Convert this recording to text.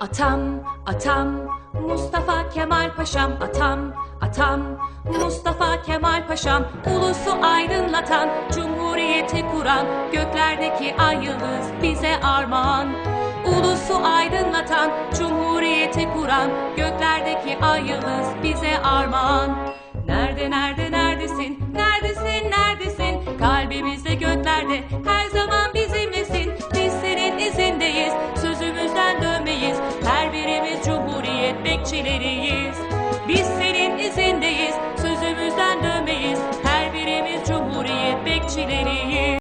Atam, atam, Mustafa Kemal Paşam atam, atam, Mustafa Kemal Paşam ulusu aydınlatan, cumhuriyeti kuran, göklerdeki ay yıldız bize armağan. Ulusu aydınlatan, cumhuriyeti kuran, göklerdeki ay yıldız bize armağan. Nerede nerede neredesin, neredesin neredesin, kalbimizde göklerde her zaman cumhuriyet bekçileriyiz. Biz senin izindeyiz, sözümüzden dönmeyiz, her birimiz cumhuriyet bekçileriyiz.